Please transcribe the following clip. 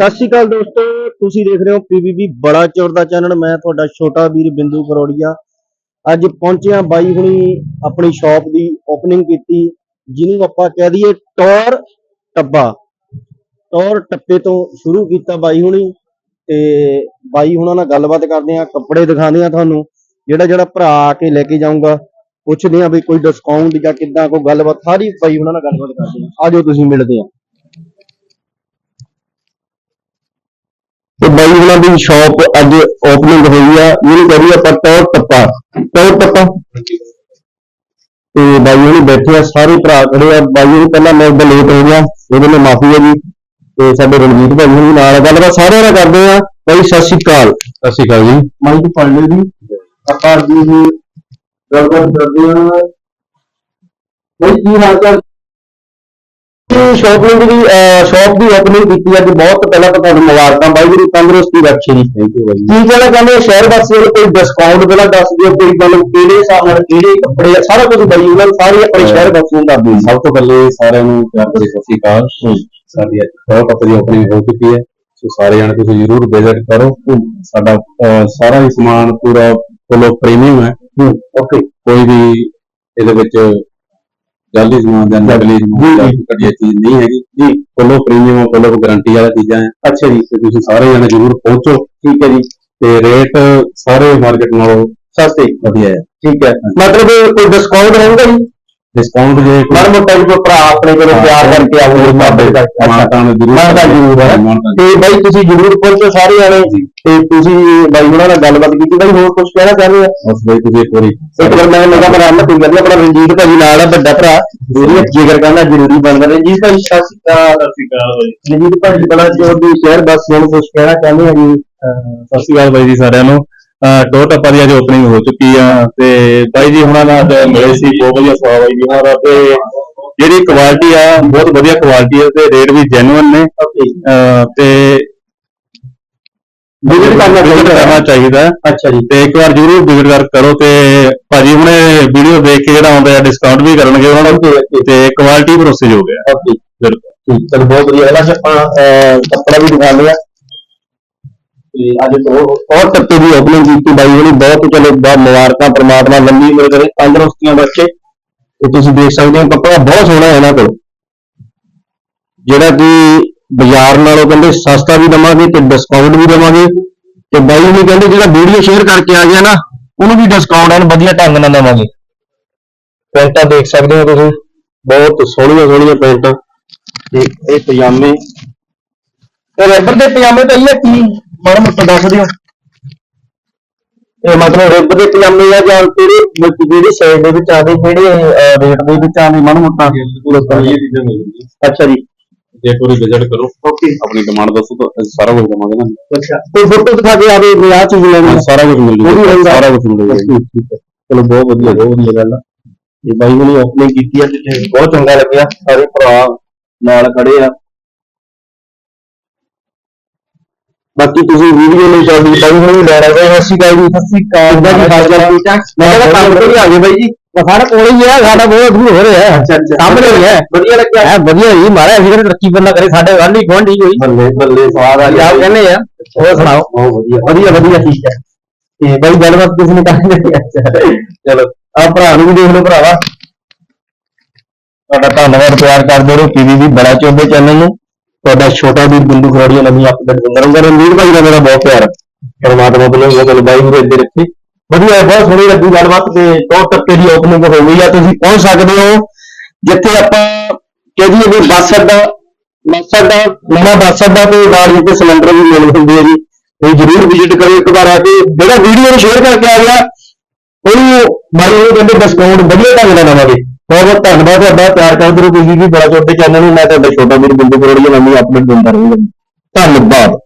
ਸਤਿ ਸ਼੍ਰੀ ਅਕਾਲ ਦੋਸਤੋ, ਤੁਸੀਂ ਦੇਖ ਰਹੇ ਹੋ ਪੀਬੀਬੀ ਬੜਾ ਚੋਰ ਦਾ ਚੈਨਲ। ਮੈਂ ਤੁਹਾਡਾ ਛੋਟਾ ਵੀਰ ਬਿੰਦੂ ਕਰੋੜੀਆ। ਅੱਜ ਪਹੁੰਚਿਆ ਬਾਈ ਹੁਣੀ ਆਪਣੀ ਸ਼ਾਪ ਦੀ ਓਪਨਿੰਗ ਕੀਤੀ, ਜਿਹਨੂੰ ਆਪਾਂ ਕਹਿ ਦਈਏ ਟੌਰ ਟੱਬਾ। ਟੌਰ ਟੱਪੇ ਤੋਂ ਸ਼ੁਰੂ ਕੀਤਾ ਬਾਈ ਹੁਣੀ ਤੇ ਬਾਈ ਹੁਣਾਂ ਨਾਲ ਗੱਲਬਾਤ ਕਰਦੇ ਆ ਕੱਪੜੇ ਦਿਖਾਉਂਦੇ ਆ ਤੁਹਾਨੂੰ। ਜਿਹੜਾ ਜਿਹੜਾ ਭਰਾ ਆ ਕੇ ਲੈ ਕੇ ਜਾਊਗਾ, ਪੁੱਛਦੇ ਆ ਵੀ ਕੋਈ ਡਿਸਕਾਊਂਟ ਜਾਂ ਕਿੱਦਾਂ ਕੋਈ ਗੱਲਬਾਤ, ਸਾਰੀ ਬਾਈ ਹੁਣਾਂ ਨਾਲ ਗੱਲਬਾਤ ਕਰਦੇ ਆ ਆਜੋ ਤੁਸੀਂ, ਮਿਲਦੇ ਆ ਤੇ ਬਾਈ ਉਹਨਾਂ ਦੀ ਸ਼ਾਪ ਅੱਜ ਓਪਨਿੰਗ ਹੋਈ ਆ ਇਹਨੂੰ ਕਰੀ ਆਪਾਂ ਟੌਰ ਟੱਪਾ ਟੌਰ ਟੱਪਾ ਤੇ ਬਾਈ ਉਹਨੇ ਬੈਠੇ ਆ ਸਾਰੇ ਭਰਾ ਖੜੇ ਆ। ਬਾਈ ਉਹ ਪਹਿਲਾਂ ਮੈਂ ਉਹਦਾ ਲੇਟ ਹੋ ਗਿਆ ਉਹਦੇ ਲਈ ਮਾਫੀ ਹੈ ਜੀ ਤੇ ਸਾਡੇ ਰਣਜੀਤ ਭਾਈ ਹੁਣੀ ਨਾਲ ਆ। ਗੱਲਬਾਤ ਸਾਰਿਆਂ ਨਾਲ ਕਰਦੇ ਆ। ਬਾਈ ਸਤਿ ਸ਼੍ਰੀ ਅਕਾਲ। ਸਤਿ ਸ਼੍ਰੀ ਅਕਾਲ ਜੀ। ਮਾਈਕ ਫੜ ਲਿਓ ਜੀ। ਆਪਾਂ ਜੀ ਗੱਲਬਾਤ ਕਰਦੇ ਆ। ਬਾਈ ਕੀ ਹਾਲ ਚਾਲ? ਸ਼ਾਪਿੰਗ ਦੀ ਸ਼ਾਪ ਦੀ ਓਪਨਿੰਗ ਕੀਤੀ ਅੱਜ ਬਹੁਤ ਪਹਿਲਾਂ ਤਾਂ ਤੁਹਾਨੂੰ ਮੁਬਾਰਕਾਂ ਬਾਈ ਜੀ ਤੰਦਰੁਸਤੀ ਰੱਖੀ। ਜੀ ਥੈਂਕ ਯੂ ਬਾਈ ਕੀ ਕਹਿਣਾ ਚਾਹੁੰਦੇ ਸ਼ਹਿਰ ਵਾਸੀਆਂ ਨੂੰ ਕੋਈ ਡਿਸਕਾਊਂਟ ਪਹਿਲਾਂ ਦੱਸ ਦਿਓ ਕੋਈ ਮਤਲਬ ਕਿਹੜੇ ਹਿਸਾਬ ਨਾਲ ਕਿਹੜੇ ਕੱਪੜੇ ਆ, ਸਾਰਾ ਕੁਝ ਬਾਈ ਉਹਨਾਂ ਸਾਰੇ ਆਪਣੇ ਸ਼ਹਿਰ ਵਾਸੀਆਂ ਨੂੰ ਦੱਸ ਸਭ ਤੋਂ ਪਹਿਲੇ ਸਾਰਿਆਂ ਨੂੰ ਪਿਆਰ ਭਰੀ ਸਤਿ ਸ਼੍ਰੀ ਅਕਾਲ। ਸਾਡੀ ਅੱਜ ਕੱਪ ਦੀ ਓਪਨਿੰਗ ਹੋ ਚੁੱਕੀ ਹੈ। ਸੋ ਸਾਰੇ ਜਣੇ ਤੁਸੀਂ ਜ਼ਰੂਰ ਵਿਜ਼ਿਟ ਕਰੋ। ਸਾਡਾ ਸਾਰਾ ਹੀ ਸਮਾਨ ਪੂਰਾ ਫੁੱਲ ਪ੍ਰੀਮੀਅਮ ਹੈ। ਓਕੇ ਕੋਈ ਵੀ ਇਹਦੇ ਵਿੱਚ ਜਾਲੀ ਸਮਾਨ ਜਾਂ ਨਕਲੀ ਸਮਾਨ ਜਾਂ ਘਟੀਆ ਚੀਜ਼ ਨਹੀਂ ਹੈਗੀ। ਜੀ। ਫੁੱਲ ਪ੍ਰੀਮੀਅਮ ਫੁੱਲ ਗਾਰੰਟੀ ਵਾਲਾ ਚੀਜ਼ਾਂ ਹੈ। ਅੱਛਾ ਜੀ ਤੇ ਤੁਸੀਂ ਸਾਰੇ ਜਣੇ ਜ਼ਰੂਰ ਪਹੁੰਚੋ। ਠੀਕ ਹੈ ਜੀ। ਤੇ ਰੇਟ ਸਾਰੇ ਮਾਰਕੀਟ ਨਾਲੋਂ ਸਸਤੇ ਵਧੀਆ ਹੈ। ਠੀਕ ਹੈ। ਮਤਲਬ ਕੋਈ ਡਿਸਕਾਊਂਟ ਹੋਊਗਾ ਜੀ? ਡਿਸਕਾਊਂਟ ਜੇ ਮਾੜਾ ਮੋਟਾ ਜੀ ਭਰਾ ਆਪਣੇ ਕੋਲੋਂ ਤਿਆਰ ਕਰਕੇ ਆਉਂਦੇ ਬਾਬੇ ਦਾ ਮਾਨਤਾਨ ਜ਼ਰੂਰ ਮਾਨਤਾ ਜ਼ਰੂਰ। ਹੈ ਤੇ ਬਾਈ ਤੁਸੀਂ ਜ਼ਰੂਰ ਪਹੁੰਚੋ ਸਾਰੇ ਜਾਣੇ ਤੇ ਤੁਸੀਂ ਬਾਈ ਉਹਨਾਂ ਨਾਲ ਗੱਲਬਾਤ ਕੀਤੀ ਬਾਈ ਹੋਰ ਕੁਝ ਕਹਿਣਾ ਚਾਹੁੰਦੇ ਆ ਬਸ ਬਈ ਤੁਸੀਂ ਇੱਕ ਵਾਰੀ ਇੱਕ ਵਾਰ ਮੈਂ ਲਗਾ ਬਣਾ ਮੈਂ ਕੋਈ ਨੀ, ਆਪਣਾ ਰਣਜੀਤ ਭਾਜੀ ਨਾਲ ਆ ਵੱਡਾ ਭਰਾ। ਜ਼ਰੂਰ। ਜਿਗਰ ਕਰਨਾ ਜ਼ਰੂਰੀ ਬਣਦਾ। ਰਣਜੀਤ ਭਾਜੀ ਸਤਿ ਸ਼੍ਰੀ ਅਕਾਲ। ਰਣਜੀਤ ਭਾਜੀ ਬੜਾ ਜੋਰ ਦੀ ਸ਼ਹਿਰ ਵਾਸੀਆਂ ਨੂੰ ਕੁਝ ਕਹਿਣਾ ਚਾਹੁੰਦੇ ਆ ਜੀ? ਸਤਿ ਸ਼੍ਰੀ ਅਕਾਲ ਬਾਈ ਜੀ ਸਾਰਿਆਂ ਨੂੰ। ਦੋ ਟੱਪਾ ਦੀ ਅੱਜ ਓਪਨਿੰਗ ਹੋ ਚੁੱਕੀ ਆ ਤੇ ਬਾਈ ਜੀ ਹੁਣਾਂ ਨਾਲ ਮਿਲੇ ਸੀ ਬਹੁਤ ਵਧੀਆ ਸਵਾਦ ਬਾਈ ਜੀ ਹੁਣਾਂ ਦਾ ਤੇ ਜਿਹੜੀ ਕੁਆਲਿਟੀ ਆ ਬਹੁਤ ਵਧੀਆ ਕੁਆਲਿਟੀ ਹੈ ਤੇ ਰੇਟ ਵੀ ਜੈਨੂਇਨ ਨੇ। ਤੇ Visit ਕਰਨਾ। ਕਰਨਾ ਚਾਹੀਦਾ। ਅੱਛਾ ਜੀ। ਤੇ ਇੱਕ ਵਾਰ ਜ਼ਰੂਰ ਵਿਜ਼ਿਟ ਕਰ ਕਰੋ ਤੇ ਭਾਜੀ ਹੁਣੇ ਵੀਡੀਓ ਦੇਖ ਕੇ ਜਿਹੜਾ ਆਉਂਦਾ ਹੈ ਡਿਸਕਾਊਂਟ ਵੀ ਕਰਨਗੇ ਉਹਨਾਂ ਨੂੰ। ਤੇ ਕੁਆਲਿਟੀ ਭਰੋਸੇਯੋਗ ਹੈ ਓਕੇ ਬਿਲਕੁਲ। ਚਲੋ ਬਹੁਤ ਵਧੀਆ। ਇਹਦਾ ਆਪਾਂ ਕੱਪੜਾ ਵੀ ਦਿਖਾਉਂਦੇ ਆ। ਤੇ ਅੱਜ ਤੋਂ ਹੋਰ ਟੱਪੇ ਦੀ ਓਪਨਿੰਗ ਕੀਤੀ ਬਾਈ ਉਹਨੇ ਬਹੁਤ ਚਲੋ ਬਹੁਤ ਮੁਬਾਰਕਾਂ, ਪ੍ਰਮਾਤਮਾ ਲੰਬੀ ਉਮਰ ਕਰੇ, ਤੰਦਰੁਸਤੀਆਂ ਬਖਸ਼ੇ, ਤੇ ਤੁਸੀਂ ਦੇਖ ਸਕਦੇ ਹੋ ਕੱਪੜਾ ਬਹੁਤ ਸੋਹਣਾ ਹੈ ਇਹਨਾਂ ਕੋਲ। ਜਿਹੜਾ ਕਿ ਬਾਜ਼ਾਰ ਨਾਲੋਂ ਕਹਿੰਦੇ ਸਸਤਾ ਵੀ ਦਵਾਂਗੇ ਤੇ ਡਿਸਕਾਊਂਟ ਵੀ ਦੇਵਾਂਗੇ। ਤੇ ਬਾਈ ਨੇ ਕਹਿੰਦੇ ਜਿਹੜਾ ਵੀਡੀਓ ਸ਼ੇਅਰ ਕਰਕੇ ਆ ਗਿਆ ਨਾ, ਉਹਨੂੰ ਵੀ ਡਿਸਕਾਊਂਟ ਐਨ ਵਧੀਆ ਢੰਗ ਨਾਲ ਦੇਵਾਂਗੇ। ਪੈਂਟਾਂ ਦੇਖ ਸਕਦੇ ਹੋ ਤੁਸੀਂ, ਬਹੁਤ ਸੋਹਣੀਆਂ ਸੋਹਣੀਆਂ ਪੈਂਟਾਂ। ਤੇ ਇਹ ਪਜਾਮੇ। ਤੇ ਰੈਬਰ ਦੇ ਪਜਾਮੇ ਤਾਂ ਇਹ ਕੀ? ਮਾੜਾ ਮੋਟਾ ਦੱਸ ਦਿਓ। ਇਹ ਮਤਲਬ ਰੈਬਰ ਦੇ ਪਜਾਮੇ ਆ ਜਾਂ ਮਤਲਬ ਕਿਹੜੀ ਸਾਈਡ ਦੇ ਵਿੱਚ ਆਦੇ ਕਿਹੜੇ ਰੇਟ ਦੇ ਵਿੱਚ ਆਦੇ ਮਾੜਾ ਮੋਟਾ ਲੋਕਾਂ ਇਹ ਨੂੰ ਚੀਜ਼ਾਂ ਮਿਲਣਗੀਆਂ ਅੱਛਾ ਜੀ। ਜੇ ਕੋਈ ਵਿਜ਼ਿਟ ਕਰੋ ਓਕੇ। ਆਪਣੀ ਡਿਮਾਂਡ ਦੱਸੋ ਤਾਂ ਸਾਰਾ ਕੁਝ ਦਵਾਂਗੇ ਨਾ। ਅੱਛਾ। ਕੋਈ ਫੋਟੋ ਦਿਖਾ ਕੇ ਆਵੇ ਵੀ ਆਹ ਚੀਜ਼ ਲੈਣੀ ਸਾਰਾ ਕੁਝ ਮਿਲ ਜੂਗਾ। ਸਾਰਾ ਕੁਝ ਮਿਲ ਜੂਗਾ। ਚਲੋ ਬਹੁਤ ਵਧੀਆ ਬਹੁਤ ਵਧੀਆ ਗੱਲ ਆ। ਤੇ ਬਾਈ ਨੇ ਓਪਨਿੰਗ ਕੀਤੀ ਆ ਤੇ ਬਹੁਤ ਚੰਗਾ ਲੱਗਿਆ। ਸਾਰੇ ਭਰਾ ਨਾਲ ਖੜੇ ਆ। ਬਾਕੀ ਤੁਸੀਂ ਵੀਡੀਓ ਨੂੰ ਚੱਲਦੀ ਬਾਈ ਨੂੰ ਲੈ ਰਹੇ ਹੋ ਅਸੀਂ ਕਾਲ ਜੀ ਸਤਿ ਸ੍ਰੀ ਅਕਾਲ ਕਿੱਦਾਂ ਜੀ ਹਾਲ ਚਾਲ ਠੀਕ ਠਾਕ ਮੈਂ ਕਿਹਾ ਕੰਮ ਤੋਂ ਹੀ ਆ ਗਏ ਬਾਈ ਜੀ ਸਾਡਾ ਕੋਲ ਹੀ ਹੈ ਸਾਡਾ ਬਹੁਤ ਦੂਰ ਹੋ ਰਿਹਾ ਹੈ ਅੱਛਾ ਅੱਛਾ ਸਾਹਮਣੇ ਹੀ ਹੈ ਵਧੀਆ ਲੱਗਿਆ ਹੈ ਵਧੀਆ ਜੀ ਮਾਰਾ ਅਸੀਂ ਕਿਹੜੇ ਤਰੱਕੀ ਬੰਦਾ ਕਰੇ ਸਾਡੇ ਵਾਲੀ ਗਵਾਂਢੀ ਕੋਈ ਬੱਲੇ ਬੱਲੇ ਸਵਾਦ ਆ ਗਿਆ ਕਹਿੰਦੇ ਆ ਹੋਰ ਸੁਣਾਓ ਬਹੁਤ ਵਧੀਆ ਵਧੀਆ ਵਧੀਆ ਠੀਕ ਹੈ ਤੇ ਬਾਈ ਗੱਲਬਾਤ ਕਿਸੇ ਨੇ ਕਰਨੀ ਅੱਛਾ ਚਲੋ ਆ ਭਰਾ ਨੂੰ ਵੀ ਦੇਖ ਲਓ ਭਰਾਵਾ ਤੁਹਾਡਾ ਧੰਨਵਾਦ ਪਿਆਰ ਕਰਦੇ ਰਹੋ। ਪੀਵੀ ਵੀ ਬੜਾ ਚੋਬੇ ਚੈਨਲ ਨੂੰ। ਤੁਹਾਡਾ ਛੋਟਾ ਵੀਰ ਬਿੰਦੂ ਖਰੋੜੀਆ ਨਵੀਂ ਅਪਡੇਟ ਦਿੰਦਾ ਰਹੂੰਗਾ। ਰਣਵੀਰ ਭਾਈ ਦਾ ਮੇਰਾ ਬਹੁਤ ਪਿਆਰ ਹੈ। ਪਰਮਾਤਮਾ ਵੱਲੋਂ ਇਹ ਗੱਲ ਬਾਈ ਨੂੰ ਇੱਥੇ ਰੱਖੇ। ਵਧੀਆ ਹੈ, ਬਹੁਤ ਸੋਹਣੀ ਲੱਗੀ ਗੱਲਬਾਤ ਤੇ ਦੋ ਟੱਪੇ ਦੀ ਓਪਨਿੰਗ ਹੋ ਗਈ ਆ। ਤੁਸੀਂ ਪਹੁੰਚ ਸਕਦੇ ਹੋ ਜਿੱਥੇ ਆਪਾਂ ਕਹਦੀ ਵੀ ਬੱਸ ਅੱਡਾ ਬੱਸ ਅੱਡਾ ਨਵਾਂ ਬੱਸ ਅੱਡਾ ਤੇ ਨਾਲ ਜਿੱਥੇ ਸਿਲੰਡਰ ਵੀ ਮਿਲ ਹੁੰਦੇ ਆ ਜੀ। ਇਹ ਜਰੂਰ ਵਿਜ਼ਿਟ ਕਰੋ ਇੱਕ ਵਾਰ ਆ ਕੇ। ਜਿਹੜਾ ਵੀਡੀਓ ਨੂੰ ਸ਼ੇਅਰ ਕਰਕੇ ਆ ਗਿਆ ਉਹਨੂੰ ਮਾਰੀ ਉਹ ਕਹਿੰਦੇ ਡਿਸਕਾਊਂਟ ਵਧੀਆ ਢੰਗ ਨਾਲ ਦਵਾਂਗੇ। ਬਹੁਤ ਬਹੁਤ ਧੰਨਵਾਦ ਤੁਹਾਡਾ, ਪਿਆਰ ਕਰਦੇ ਰਹੋ ਤੁਸੀਂ ਵੀ ਬੜਾ ਛੋਟੇ ਚੈਨਲ ਨੂੰ ਮੈਂ ਤੁਹਾਡਾ ਛੋਟਾ ਵੀਰ ਬਿੰਦੂ ਕਰੋੜੀਆ ਨਵੀਂ ਅਪਡੇਟ ਦਿੰਦਾ ਰਹੂੰਗਾ ਧੰਨਵਾਦ।